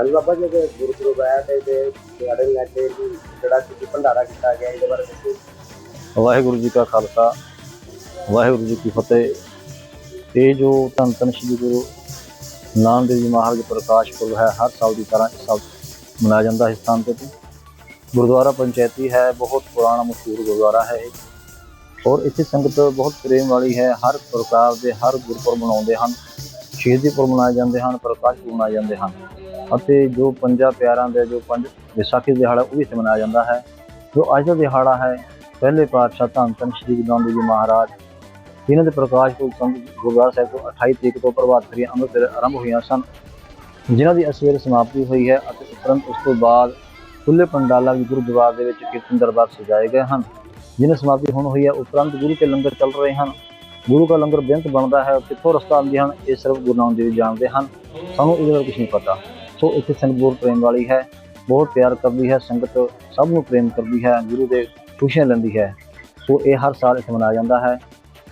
ਹਾਂਜੀ ਬਾਬਾ ਜੀ ਦੇ ਗੁਰਪੁਰਬ ਆਇਆ ਤੇ ਇਹਦੇ ਸਾਡੇ ਲਾਗੇ ਜੀ ਜਿਹੜਾ ਕਿ ਭੰਡਾਰਾ ਕੀਤਾ ਗਿਆ ਇਹਦੇ ਬਾਰੇ ਦੱਸੋ। ਵਾਹਿਗੁਰੂ ਜੀ ਕਾ ਖਾਲਸਾ, ਵਾਹਿਗੁਰੂ ਜੀ ਕੀ ਫਤਿਹ। ਇਹ ਜੋ ਧੰਨ ਧੰਨ ਸ਼੍ਰੀ ਗੁਰੂ ਨਾਨਕ ਦੇਵ ਜੀ ਮਹਾਰਾਜ ਪ੍ਰਕਾਸ਼ ਪੁਰਬ ਹੈ, ਹਰ ਸਾਲ ਦੀ ਤਰ੍ਹਾਂ ਇਸ ਸਾਲ ਮਨਾਇਆ ਜਾਂਦਾ ਹੈ ਇਸ ਸਥਾਨ ਤੇ ਗੁਰਦੁਆਰਾ ਪੰਚਾਇਤੀ ਹੈ, ਬਹੁਤ ਪੁਰਾਣਾ ਮਸ਼ਹੂਰ ਗੁਰਦੁਆਰਾ ਹੈ ਇਹ। ਔਰ ਇੱਥੇ ਸੰਗਤ ਬਹੁਤ ਪ੍ਰੇਮ ਵਾਲੀ ਹੈ, ਹਰ ਪ੍ਰਕਾਰ ਦੇ, ਹਰ ਗੁਰਪੁਰਬ ਮਨਾਉਂਦੇ ਹਨ। ਸ਼ਹੀਦੀ ਪੁਰਬ ਮਨਾਏ ਜਾਂਦੇ ਹਨ, ਪ੍ਰਕਾਸ਼ ਪੁਰਬ ਮਨਾਏ ਜਾਂਦੇ ਹਨ। ਅਤੇ ਜੋ ਪੰਜਾਂ ਪਿਆਰਾਂ ਦੇ, ਜੋ ਪੰਜ ਵਿਸਾਖੀ ਦਿਹਾੜਾ, ਉਹ ਵੀ ਇੱਥੇ ਮਨਾਇਆ ਜਾਂਦਾ ਹੈ। ਜੋ ਅੱਜ ਦਾ ਦਿਹਾੜਾ ਹੈ, ਪਹਿਲੇ ਪਾਤਸ਼ਾਹ ਧੰਨ ਧੰਨ ਸ਼੍ਰੀ ਗੁਰੂ ਨਾਨਕ ਜੀ ਮਹਾਰਾਜ, ਜਿਨ੍ਹਾਂ ਦੇ ਪ੍ਰਕਾਸ਼ ਪੁਰਬ ਸੰਤ ਗੁਰਦੁਆਰਾ ਸਾਹਿਬ ਤੋਂ 28 ਤਰੀਕ ਤੋਂ ਪ੍ਰਭਾਤ ਫੇਰੀਆਂ ਅੰਮ੍ਰਿਤ ਆਰੰਭ ਹੋਈਆਂ ਸਨ, ਜਿਨ੍ਹਾਂ ਦੀ ਅਸਵੇਰ ਸਮਾਪਤੀ ਹੋਈ ਹੈ ਅਤੇ ਉਪਰੰਤ ਉਸ ਤੋਂ ਬਾਅਦ ਖੁੱਲੇ ਪੰਡਾਲਾਂ ਵਿੱਚ, ਗੁਰਦੁਆਰਾ ਦੇ ਵਿੱਚ ਕੀਰਤਨ ਦਰਬਾਰ ਸਜਾਏ ਗਏ ਹਨ। ਜਿਹਨਾਂ ਸਮਾਪਤੀ ਹੁਣ ਹੋਈ ਹੈ, ਉਪਰੰਤ ਗੁਰੂ ਕੇ ਲੰਗਰ ਚੱਲ ਰਹੇ ਹਨ। ਗੁਰੂ ਦਾ ਲੰਗਰ ਬੇਅੰਤ ਬਣਦਾ ਹੈ, ਕਿੱਥੋਂ ਰਸਤਾ ਆਉਂਦੇ ਹਨ, ਇਹ ਸਿਰਫ ਗੁਰੂ ਨਾਨਕ ਦੇਵ ਜੀ ਜਾਣਦੇ ਹਨ। ਸਾਨੂੰ ਇਹਦੇ ਬਾਰੇ ਕੁਝ ਨਹੀਂ ਪਤਾ। ਸੋ ਇੱਥੇ ਸੰਗਤ ਬਹੁਤ ਪ੍ਰੇਮ ਵਾਲੀ ਹੈ, ਬਹੁਤ ਪਿਆਰ ਕਰਦੀ ਹੈ, ਸੰਗਤ ਸਭ ਨੂੰ ਪ੍ਰੇਮ ਕਰਦੀ ਹੈ, ਗੁਰੂ ਦੇ ਖੁਸ਼ੀਆਂ ਲੈਂਦੀ ਹੈ। ਸੋ ਇਹ ਹਰ ਸਾਲ ਇੱਥੇ ਮਨਾਇਆ ਜਾਂਦਾ ਹੈ।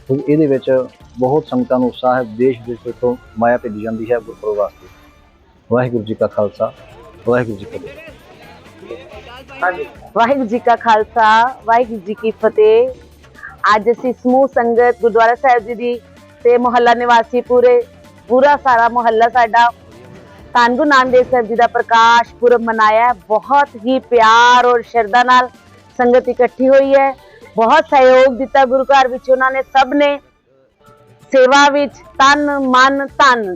ਸੋ ਇਹਦੇ ਵਿੱਚ ਬਹੁਤ ਸੰਗਤਾਂ ਨੂੰ ਉਤਸ਼ਾਹ ਹੈ, ਦੇਸ਼ ਵਿਦੇਸ਼ ਤੋਂ ਮਾਇਆ ਭੇਜੀ ਜਾਂਦੀ ਹੈ ਗੁਰਪੁਰਬ ਵਾਸਤੇ। ਵਾਹਿਗੁਰੂ ਜੀ ਕਾ ਖਾਲਸਾ, ਵਾਹਿਗੁਰੂ ਜੀ ਕੀ ਫਤਿਹ। ਵਾਹਿਗੁਰੂ ਜੀ ਕਾ ਖਾਲਸਾ, ਵਾਹਿਗੁਰੂ ਜੀ ਕੀ ਫਤਿਹ। ਅੱਜ ਅਸੀਂ ਸਮੂਹ ਸੰਗਤ ਗੁਰਦੁਆਰਾ ਸਾਹਿਬ ਜੀ ਦੀ ਤੇ ਮੁਹੱਲਾ ਨਿਵਾਸੀ ਪੂਰੇ, ਪੂਰਾ ਸਾਰਾ ਮੁਹੱਲਾ ਸਾਡਾ ਧੰਨ ਗੁਰੂ ਨਾਨਕ ਦੇਵ ਸਾਹਿਬ ਜੀ ਦਾ ਪ੍ਰਕਾਸ਼ ਪੁਰਬ ਮਨਾਇਆ ਬਹੁਤ ਹੀ ਪਿਆਰ ਔਰ ਸ਼ਰਧਾ ਨਾਲ ਸੰਗਤ ਇਕੱਠੀ ਹੋਈ ਹੈ। ਬਹੁਤ ਸਹਿਯੋਗ ਦਿੱਤਾ ਗੁਰੂ ਘਰ ਵਿੱਚ ਉਹਨਾਂ ਨੇ, ਸਭ ਨੇ। ਸੇਵਾ ਵਿੱਚ ਤਨ, ਮਨ, ਧਨ,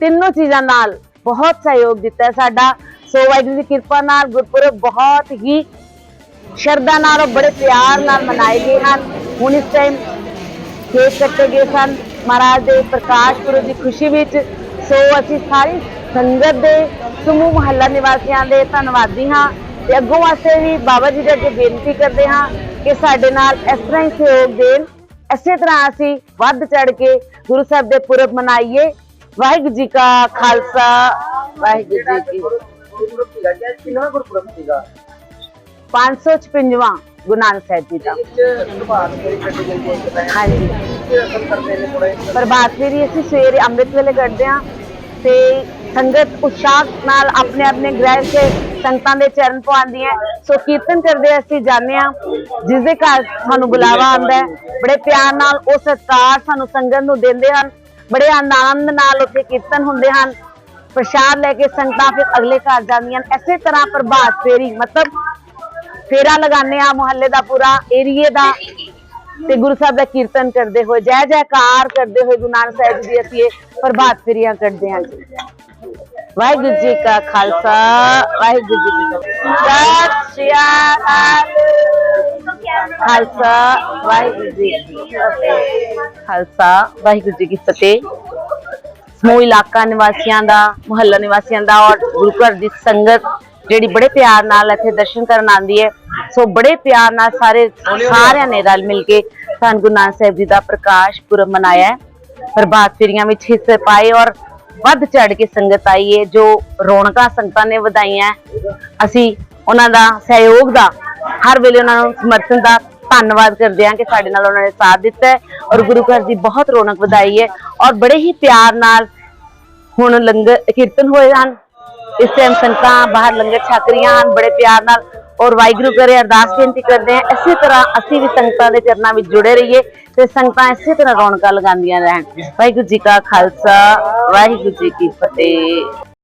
ਤਿੰਨੋਂ ਚੀਜ਼ਾਂ ਨਾਲ ਬਹੁਤ ਸਹਿਯੋਗ ਦਿੱਤਾ ਸਾਡਾ। ਸੋ ਵਾਹਿਗੁਰੂ ਦੀ ਕਿਰਪਾ ਨਾਲ ਗੁਰਪੁਰਬ ਬਹੁਤ ਹੀ ਸ਼ਰਧਾ ਨਾਲ ਔਰ ਬੜੇ ਪਿਆਰ ਨਾਲ ਮਨਾਏ ਗਏ ਹਨ। ਹੁਣ ਇਸ ਟਾਈਮ ਕੇਕ ਕੱਟੇ ਗਏ ਸਨ। ਮਹਾਰਾਜ ਦੇ ਪ੍ਰਕਾਸ਼ ਪੁਰਬ ਦੀ ਖੁਸ਼ੀ ਵਿੱਚ ਸੋ ਅਸੀਂ ਸਾਰੀ ਸੰਗਤ ਦੇ ਸਮੂਹ ਮਹੱਲਾ ਨਿਵਾਸੀਆਂ ਦੇ ਧੰਨਵਾਦੀ ਹਾਂ ਤੇ ਅੱਗੋਂ ਵਾਸਤੇ ਵੀ ਬਾਬਾ ਜੀ ਦੇ ਅੱਗੇ ਬੇਨਤੀ ਕਰਦੇ ਹਾਂ ਕਿ ਸਾਡੇ ਨਾਲ ਇਸ ਤਰ੍ਹਾਂ ਹੀ ਸਹਿਯੋਗ ਦੇਣ। ਇਸੇ ਤਰ੍ਹਾਂ ਅਸੀਂ ਵੱਧ ਚੜ ਕੇ ਗੁਰੂ ਸਾਹਿਬ ਦੇ ਪੁਰਬ ਮਨਾਈਏ। ਵਾਹਿਗੁਰੂ ਜੀ ਕਾ ਖਾਲਸਾ। ਵਾਹਿਗੁਰੂ ਜੀ ਕੀ ਗੁਰਪੁਰਬ 556ਵਾਂ ਗੁਰੂ ਨਾਨਕ ਸਾਹਿਬ ਜੀ ਦਾ। ਹਾਂਜੀ। ਕਰਦੇ ਪ੍ਰਭਾਤ ਫੇਰੀ ਅਸੀਂ ਸਵੇਰੇ ਅੰਮ੍ਰਿਤ ਵੇਲੇ ਕੱਢਦੇ ਹਾਂ ਤੇ ਸੰਗਤ ਉਤਸ਼ਾਹ ਨਾਲ ਆਪਣੇ ਆਪਣੇ ਗ੍ਰਹਿ ਸੇ ਸੰਗਤਾਂ ਦੇ ਚਰਨ ਪਵਾਉਂਦੀ ਹੈ। ਸੋ ਕੀਰਤਨ ਕਰਦੇ ਅਸੀਂ ਜਾਂਦੇ ਹਾਂ। ਜਿਸ ਦੇ ਘਰ ਸਾਨੂੰ ਬੁਲਾਵਾ ਆਉਂਦਾ ਹੈ। ਬੜੇ ਪਿਆਰ ਨਾਲ ਉਹ ਸਤਿਕਾਰ ਸਾਨੂੰ ਸੰਗਤ ਨੂੰ ਦਿੰਦੇ ਹਨ। ਬੜੇ ਆਨੰਦ ਨਾਲ ਉੱਥੇ ਕੀਰਤਨ ਹੁੰਦੇ ਹਨ। ਪ੍ਰਸ਼ਾਦ ਲੈ ਕੇ ਸੰਗਤਾਂ ਫਿਰ ਅਗਲੇ ਘਰ ਜਾਂਦੀਆਂ ਇਸੇ ਤਰ੍ਹਾਂ ਪ੍ਰਭਾਤ ਫੇਰੀ ਮਤਲਬ ਫੇਰਾ ਲਗਾਉਂਦੇ ਆ ਮੁਹੱਲੇ ਦਾ ਪੂਰਾ ਏਰੀਏ ਦਾ। ਤੇ ਗੁਰੂ ਸਾਹਿਬ ਦਾ ਕੀਰਤਨ ਕਰਦੇ ਹੋਏ, ਜੈ ਜੈਕਾਰ ਕਰਦੇ ਹੋਏ ਗੁਰੂ ਨਾਨਕ ਸਾਹਿਬ ਜੀ ਅਸੀਂ ਇਹ ਪ੍ਰਭਾਤ ਫੇਰੀਆਂ ਕੱਢਦੇ ਹਾਂ ਜੀ। ਵਾਹਿਗੁਰੂ ਜੀ ਕਾ ਖਾਲਸਾ, ਵਾਹਿਗੁਰੂ ਜੀ ਕੀ ਫਤਿਹ। ਸਤਿ ਖਾਲਸਾ, ਵਾਹਿਗੁਰੂ ਜੀ ਕੀ ਫਤਿਹ। ਖਾਲਸਾ, ਵਾਹਿਗੁਰੂ ਜੀ ਕੀ ਫਤਿਹ। ਸਮੂਹ ਇਲਾਕਾ ਨਿਵਾਸੀਆਂ ਦਾ, ਮੁਹੱਲਾ ਨਿਵਾਸੀਆਂ ਦਾ ਔਰ ਗੁਰੂ ਘਰ ਦੀ ਸੰਗਤ ਜਿਹੜੀ ਬੜੇ ਪਿਆਰ ਨਾਲ ਇੱਥੇ ਦਰਸ਼ਨ ਕਰਨ ਆਉਂਦੀ ਹੈ, ਸੋ ਬੜੇ ਪਿਆਰ ਨਾਲ ਸਾਰੇ ਸਾਰਿਆਂ ਨੇ ਰਲ ਮਿਲ ਕੇ ਧੰਨ ਗੁਰੂ ਨਾਨਕ ਸਾਹਿਬ ਜੀ ਦਾ ਪ੍ਰਕਾਸ਼ ਪੁਰਬ ਮਨਾਇਆ ਹੈ। ਪ੍ਰਭਾਤ ਫੇਰੀਆਂ ਵਿੱਚ ਹਿੱਸੇ ਪਾਏ ਔਰ ਵੱਧ ਚੜ ਕੇ ਸੰਗਤ ਆਈ ਹੈ, ਜੋ ਰੌਣਕਾਂ ਸੰਗਤਾਂ ਨੇ ਵਧਾਈਆਂ ਅਸੀਂ ਉਹਨਾਂ ਦਾ ਸਹਿਯੋਗ ਦਾ ਹਰ ਵੇਲੇ ਉਹਨਾਂ ਨੂੰ ਸਮਰਥਨ ਦਾ ਧੰਨਵਾਦ ਕਰਦੇ ਹਾਂ ਕਿ ਸਾਡੇ ਨਾਲ ਉਹਨਾਂ ਨੇ ਸਾਥ ਦਿੱਤਾ ਹੈ ਔਰ ਗੁਰੂ ਘਰ ਦੀ ਬਹੁਤ ਰੌਣਕ ਵਧਾਈ ਹੈ ਔਰ ਬੜੇ ਹੀ ਪਿਆਰ ਨਾਲ ਹੁਣ ਲੰਗਰ ਕੀਰਤਨ ਹੋਏ ਹਨ। ਇਸ ਟਾਈਮ ਸੰਗਤਾਂ ਬਾਹਰ ਲੰਗਰ ਛਕ ਰਹੀਆਂ ਹਨ, ਬੜੇ ਪਿਆਰ ਨਾਲ ਔਰ ਵਾਹਿਗੁਰੂ ਕਰੇ, ਅਰਦਾਸ ਬੇਨਤੀ ਕਰਦੇ ਹਾਂ, ਇਸੇ ਤਰ੍ਹਾਂ ਅਸੀਂ ਵੀ ਸੰਗਤਾਂ ਦੇ ਚਰਨਾਂ ਵਿੱਚ ਜੁੜੇ ਰਹੀਏ ਤੇ ਸੰਗਤਾਂ ਇਸੇ ਤਰ੍ਹਾਂ ਰੌਣਕਾਂ ਲਗਾਉਂਦੀਆਂ ਰਹਿਣ। ਵਾਹਿਗੁਰੂ ਜੀ ਕਾ ਖਾਲਸਾ, ਵਾਹਿਗੁਰੂ ਜੀ ਕੀ ਫਤਿਹ।